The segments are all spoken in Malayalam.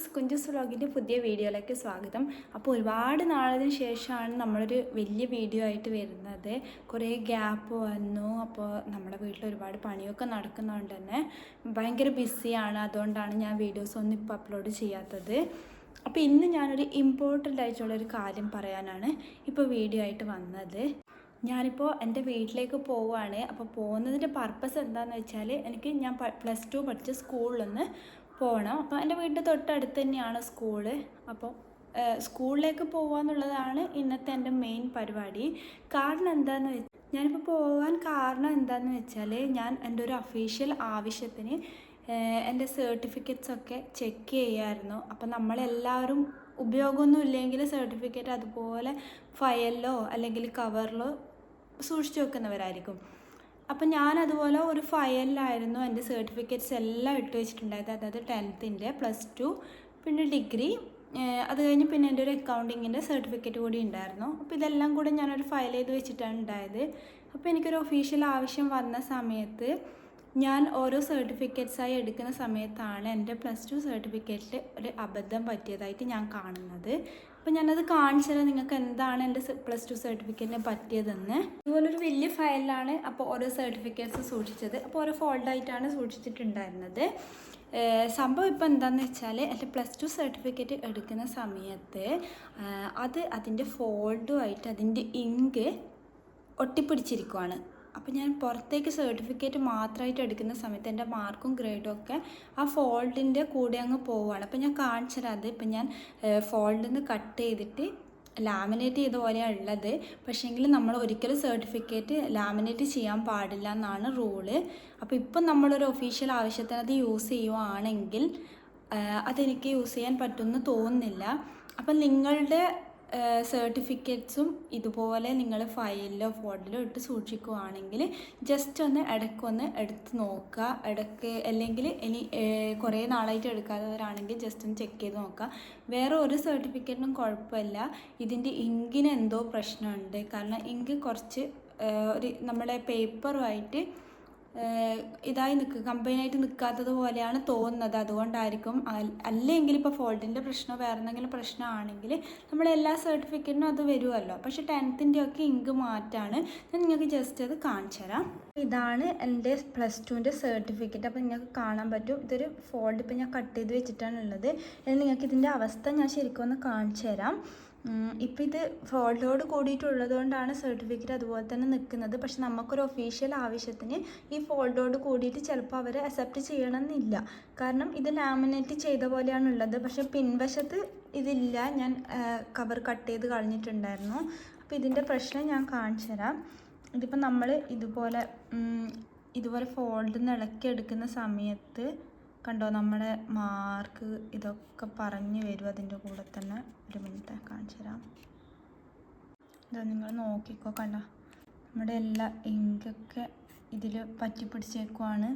ഗൈസ് കുഞ്ചുസ് വ്ളോഗിന്റെ പുതിയ വീഡിയോയിലേക്ക് സ്വാഗതം. അപ്പോൾ ഒരുപാട് നാളിന് ശേഷമാണ് നമ്മളൊരു വലിയ വീഡിയോ ആയിട്ട് വരുന്നത്. കുറേ ഗ്യാപ്പ് വന്നു. അപ്പോൾ നമ്മുടെ വീട്ടിൽ ഒരുപാട് പണിയൊക്കെ നടക്കുന്നതുകൊണ്ട് തന്നെ ഭയങ്കര ബിസിയാണ് അതുകൊണ്ടാണ് ഞാൻ വീഡിയോസ് ഒന്നും ഇപ്പോൾ അപ്ലോഡ് ചെയ്യാത്തത്. അപ്പോൾ ഇന്ന് ഞാനൊരു ഇമ്പോർട്ടന്റ് ആയിട്ടുള്ളൊരു കാര്യം പറയാനാണ് ഇപ്പോൾ വീഡിയോ ആയിട്ട് വന്നത്. ഞാനിപ്പോൾ എന്റെ വീട്ടിലേക്ക് പോവുകയാണ് അപ്പോൾ പോകുന്നതിന്റെ പർപ്പസ് എന്താണെന്ന് വെച്ചാൽ എനിക്ക് ഞാൻ പ്ലസ് ടു പഠിച്ച സ്കൂളിലൊന്ന് പോകണം അപ്പോൾ എന്റെ വീടിന്റെ തൊട്ടടുത്ത് തന്നെയാണ് സ്കൂൾ. അപ്പോൾ സ്കൂളിലേക്ക് പോകുക എന്നുള്ളതാണ് ഇന്നത്തെ എന്റെ മെയിൻ പരിപാടി. കാരണം എന്താണെന്ന് വെച്ചാൽ ഞാനിപ്പോൾ പോകാൻ കാരണം എന്താണെന്ന് വെച്ചാൽ ഞാൻ എന്റെ ഒരു അഫീഷ്യൽ ആവശ്യത്തിന് എന്റെ സർട്ടിഫിക്കറ്റ്സ് ഒക്കെ ചെക്ക് ചെയ്യായിരുന്നു. അപ്പം നമ്മളെല്ലാവരും ഉപയോഗമൊന്നും ഇല്ലെങ്കിൽ സർട്ടിഫിക്കറ്റ് അതുപോലെ ഫയലിലോ അല്ലെങ്കിൽ കവറിലോ സൂക്ഷിച്ചു വെക്കുന്നവരായിരിക്കും. അപ്പം ഞാൻ അതുപോലെ ഒരു ഫയലിലായിരുന്നു എന്റെ സർട്ടിഫിക്കറ്റ്സ് എല്ലാം ഇട്ട് വെച്ചിട്ടുണ്ടായത്. അതായത് ടെൻത്തിന്റെ പ്ലസ് ടു പിന്നെ ഡിഗ്രി അത് കഴിഞ്ഞ് പിന്നെ എന്റെ ഒരു അക്കൗണ്ടിങ്ങിന്റെ സർട്ടിഫിക്കറ്റ് കൂടി ഉണ്ടായിരുന്നു. അപ്പോൾ ഇതെല്ലാം കൂടെ ഞാനൊരു ഫയൽ ചെയ്ത് വെച്ചിട്ടാണ് ഉണ്ടായത്. അപ്പോൾ എനിക്കൊരു ഒഫീഷ്യൽ ആവശ്യം വന്ന സമയത്ത് ഞാൻ ഓരോ സർട്ടിഫിക്കറ്റ്സായി എടുക്കുന്ന സമയത്താണ് എന്റെ പ്ലസ് ടു സർട്ടിഫിക്കറ്റിൽ ഒരു അബദ്ധം പറ്റിയതായിട്ട് ഞാൻ കാണുന്നത്. അപ്പോൾ ഞാനത് കാണിച്ചു തരാം നിങ്ങൾക്ക് എന്താണ് എന്റെ പ്ലസ് ടു സർട്ടിഫിക്കറ്റിന് പറ്റിയതെന്ന്. ഇതുപോലൊരു വലിയ ഫയലിലാണ് അപ്പോൾ ഓരോ സർട്ടിഫിക്കറ്റ്സ് സൂക്ഷിച്ചത്. അപ്പോൾ ഓരോ ഫോൾഡായിട്ടാണ് സൂക്ഷിച്ചിട്ടുണ്ടായിരുന്നത്. സംഭവം ഇപ്പോൾ എന്താണെന്ന് വെച്ചാൽ എന്റെ പ്ലസ് ടു സർട്ടിഫിക്കറ്റ് എടുക്കുന്ന സമയത്ത് അത് അതിന്റെ ഫോൾഡുമായിട്ട് അതിന്റെ ഇങ്ക് ഒട്ടിപ്പിടിച്ചിരിക്കുവാണ്. അപ്പോൾ ഞാൻ പുറത്തേക്ക് സർട്ടിഫിക്കറ്റ് മാത്രമായിട്ട് എടുക്കുന്ന സമയത്ത് എന്റെ മാർക്കും ഗ്രേഡും ഒക്കെ ആ ഫോൾഡിന്റെ കൂടെ അങ്ങ് പോവുകയാണ്. അപ്പോൾ ഞാൻ കാണിച്ചു അത്. ഇപ്പം ഞാൻ ഫോൾഡിൽ നിന്ന് കട്ട് ചെയ്തിട്ട് ലാമിനേറ്റ് ചെയ്ത പോലെയാണ് ഉള്ളത്. പക്ഷേങ്കിൽ നമ്മൾ ഒരിക്കലും സർട്ടിഫിക്കറ്റ് ലാമിനേറ്റ് ചെയ്യാൻ പാടില്ല എന്നാണ് റൂൾ. അപ്പോൾ ഇപ്പം നമ്മളൊരു ഒഫീഷ്യൽ ആവശ്യത്തിന് അത് യൂസ് ചെയ്യുവാണെങ്കിൽ അതെനിക്ക് യൂസ് ചെയ്യാൻ പറ്റുമെന്ന് തോന്നുന്നില്ല. അപ്പം നിങ്ങളുടെ സർട്ടിഫിക്കറ്റ്സും ഇതുപോലെ നിങ്ങൾ ഫയലിലോ ഫോൾഡിലോ ഇട്ട് സൂക്ഷിക്കുവാണെങ്കിൽ ജസ്റ്റ് ഒന്ന് ഇടയ്ക്കൊന്ന് എടുത്ത് നോക്കുക. ഇടയ്ക്ക് അല്ലെങ്കിൽ ഇനി കുറേ നാളായിട്ട് എടുക്കാത്തവരാണെങ്കിൽ ജസ്റ്റ് ഒന്ന് ചെക്ക് ചെയ്ത് നോക്കുക. വേറെ ഒരു സർട്ടിഫിക്കറ്റിനും കുഴപ്പമില്ല. ഇതിന്റെ ഇങ്കിന് എന്തോ പ്രശ്നമുണ്ട്. കാരണം ഇങ്ക് കുറച്ച് ഒരു നമ്മുടെ പേപ്പറുമായിട്ട് ഇതായി നിൽക്കുക കമ്പൈനായിട്ട് നിൽക്കാത്തത് പോലെയാണ് തോന്നുന്നത്. അതുകൊണ്ടായിരിക്കും അല്ലെങ്കിൽ ഇപ്പോൾ ഫോൾഡിന്റെ പ്രശ്നമോ വേറെ എന്തെങ്കിലും പ്രശ്നമാണെങ്കിൽ നമ്മൾ എല്ലാ സർട്ടിഫിക്കറ്റിനും അത് വരുമല്ലോ പക്ഷേ ടെൻത്തിന്റെ ഒക്കെ ഇങ്ക് മാറ്റാണ്. ഞാൻ നിങ്ങൾക്ക് ജസ്റ്റ് അത് കാണിച്ചു തരാം. ഇതാണ് എന്റെ പ്ലസ് ടുവിന്റെ സർട്ടിഫിക്കറ്റ്. അപ്പോൾ നിങ്ങൾക്ക് കാണാൻ പറ്റും. ഇതൊരു ഫോൾഡ് ഇപ്പോൾ ഞാൻ കട്ട് ചെയ്ത് വെച്ചിട്ടാണ് ഉള്ളത്. നിങ്ങൾക്ക് ഇതിന്റെ അവസ്ഥ ഞാൻ ശരിക്കും ഒന്ന് കാണിച്ചു തരാം. ഇപ്പം ഇത് ഫോൾഡോട് കൂടിയിട്ടുള്ളത് കൊണ്ടാണ് സർട്ടിഫിക്കറ്റ് അതുപോലെ തന്നെ നിൽക്കുന്നത് പക്ഷെ നമുക്കൊരു ഒഫീഷ്യൽ ആവശ്യത്തിന് ഈ ഫോൾഡോട് കൂടിയിട്ട് ചിലപ്പോൾ അവർ അക്സെപ്റ്റ് ചെയ്യണമെന്നില്ല. കാരണം ഇത് ലാമിനേറ്റ് ചെയ്ത പോലെയാണ് ഉള്ളത് പക്ഷെ പിൻവശത്ത് ഇതില്ല. ഞാൻ കവർ കട്ട് ചെയ്ത് കളഞ്ഞിട്ടുണ്ടായിരുന്നു. അപ്പോൾ ഇതിന്റെ പ്രശ്നം ഞാൻ കാണിച്ചു തരാം. ഇതിപ്പോൾ നമ്മൾ ഇതുപോലെ ഇതുപോലെ ഫോൾഡിൽ നിന്ന് ഇളക്കി എടുക്കുന്ന സമയത്ത് കണ്ടോ നമ്മുടെ മാർക്ക് ഇതൊക്കെ പറഞ്ഞു വരും അതിന്റെ കൂടെ തന്നെ ഒരു മിനിറ്റ് കാണിച്ചു തരാം. ഇതാ നിങ്ങൾ നോക്കിക്കോ കണ്ടോ നമ്മുടെ എല്ലാ ഇങ്കൊക്കെ ഇതിൽ പറ്റി പിടിച്ചേക്കുവാണ്.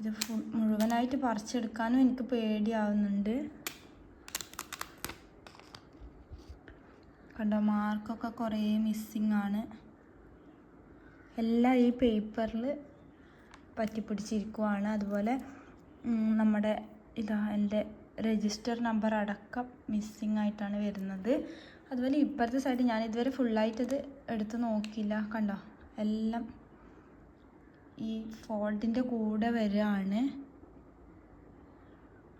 ഇത് ഫുൾ മുഴുവനായിട്ട് പറിച്ചെടുക്കാനും എനിക്ക് പേടിയാവുന്നുണ്ട്. കണ്ടോ മാർക്കൊക്കെ കുറേ മിസ്സിങ് ആണ്. എല്ലാം ഈ പേപ്പറിൽ പറ്റിപ്പിടിച്ചിരിക്കുവാണ് അതുപോലെ നമ്മുടെ ഇതാ എന്റെ രജിസ്റ്റർ നമ്പർ അടക്കം മിസ്സിങ് ആയിട്ടാണ് വരുന്നത്. അതുപോലെ ഇപ്പുറത്തെ സൈഡ് ഞാൻ ഇതുവരെ ഫുള്ളായിട്ടത് എടുത്ത് നോക്കിയില്ല. കണ്ടോ? എല്ലാം ഈ ഫോൾഡിന്റെ കൂടെ വരികയാണ്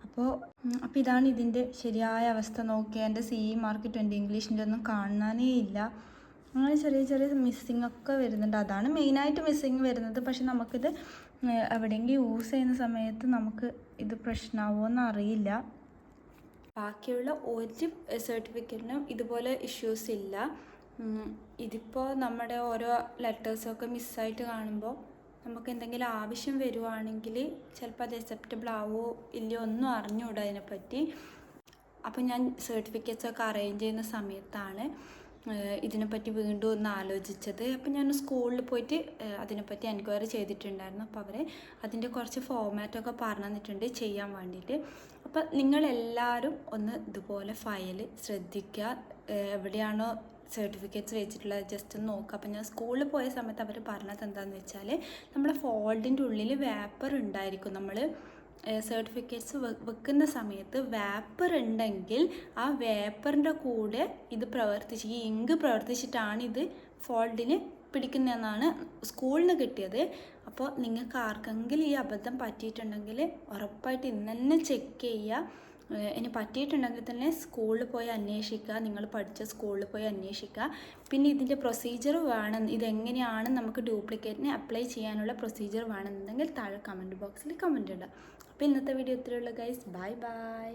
അപ്പോൾ അപ്പോൾ ഇതാണ് ഇതിന്റെ ശരിയായ അവസ്ഥ. നോക്കിയാൽ എന്റെ സി മാർക്ക് ട്വന്റി ഇംഗ്ലീഷിന്റെ ഒന്നും കാണാനേ ഇല്ല. അങ്ങനെ ചെറിയ ചെറിയ മിസ്സിങ് ഒക്കെ വരുന്നുണ്ട്. അതാണ് മെയിനായിട്ട് മിസ്സിങ് വരുന്നത്. പക്ഷെ നമുക്കിത് എവിടെയെങ്കിലും യൂസ് ചെയ്യുന്ന സമയത്ത് നമുക്ക് ഇത് പ്രശ്നമാവുമെന്ന് അറിയില്ല ബാക്കിയുള്ള ഒരു സർട്ടിഫിക്കറ്റിനും ഇതുപോലെ ഇഷ്യൂസ് ഇല്ല. ഇതിപ്പോൾ നമ്മുടെ ഓരോ ലെറ്റേഴ്സൊക്കെ മിസ്സായിട്ട് കാണുമ്പോൾ നമുക്ക് എന്തെങ്കിലും ആവശ്യം വരുവാണെങ്കിൽ ചിലപ്പോൾ അത് അക്സെപ്റ്റബിൾ ആവോ ഇല്ലയോ ഒന്നും അറിഞ്ഞുകൂടാ അതിനെപ്പറ്റി. അപ്പോൾ ഞാൻ സർട്ടിഫിക്കറ്റ്സ് ഒക്കെ അറേഞ്ച് ചെയ്യുന്ന സമയത്താണ്. ഇതിനെപ്പറ്റി വീണ്ടും ഒന്ന് ആലോചിച്ചത്. അപ്പോൾ ഞാൻ സ്കൂളിൽ പോയിട്ട് അതിനെപ്പറ്റി എൻക്വയറി ചെയ്തിട്ടുണ്ടായിരുന്നു. അപ്പോൾ അവരെ അതിന്റെ കുറച്ച് ഫോമാറ്റൊക്കെ പറഞ്ഞു തന്നിട്ടുണ്ട് ചെയ്യാൻ വേണ്ടിയിട്ട്. അപ്പോൾ നിങ്ങളെല്ലാവരും ഒന്ന് ഇതുപോലെ ഫയൽ ശ്രദ്ധിക്കുക. എവിടെയാണോ സർട്ടിഫിക്കറ്റ്സ് വെച്ചിട്ടുള്ളത് ജസ്റ്റ് ഒന്ന് നോക്കുക. അപ്പം ഞാൻ സ്കൂളിൽ പോയ സമയത്ത് അവർ പറഞ്ഞത് എന്താണെന്ന് വെച്ചാൽ നമ്മുടെ ഫോൾഡിന്റെ ഉള്ളിൽ വേപ്പർ ഉണ്ടായിരിക്കും നമ്മൾ സർട്ടിഫിക്കറ്റ്സ് വെക്കുന്ന സമയത്ത് വേപ്പർ ഉണ്ടെങ്കിൽ ആ വേപ്പറിന്റെ കൂടെ ഇത് പ്രവർത്തിച്ച് ഈ ഇങ്ക് പ്രവർത്തിച്ചിട്ടാണ് ഇത് ഫോൾഡിന് പിടിക്കുന്നതെന്നാണ് സ്കൂളിൽ നിന്ന് കിട്ടിയത്. അപ്പോൾ നിങ്ങൾക്ക് ആർക്കെങ്കിലും ഈ അബദ്ധം പറ്റിയിട്ടുണ്ടെങ്കിൽ ഉറപ്പായിട്ട് ഇന്ന് തന്നെ ചെക്ക് ചെയ്യുക. ഇനി പറ്റിയിട്ടുണ്ടെങ്കിൽ തന്നെ സ്കൂളിൽ പോയി അന്വേഷിക്കുക നിങ്ങൾ പഠിച്ച സ്കൂളിൽ പോയി അന്വേഷിക്കുക. പിന്നെ ഇതിന്റെ പ്രൊസീജിയർ വേണം ഇതെങ്ങനെയാണ് നമുക്ക് ഡ്യൂപ്ലിക്കേറ്റിന് അപ്ലൈ ചെയ്യാനുള്ള പ്രൊസീജിയർ വേണമെന്നുണ്ടെങ്കിൽ താഴെ കമന്റ് ബോക്സിൽ കമന്റ് ഇടുക. അപ്പോൾ ഇന്നത്തെ വീഡിയോ ഇത്രയുള്ള ഗൈസ് ബൈ ബൈ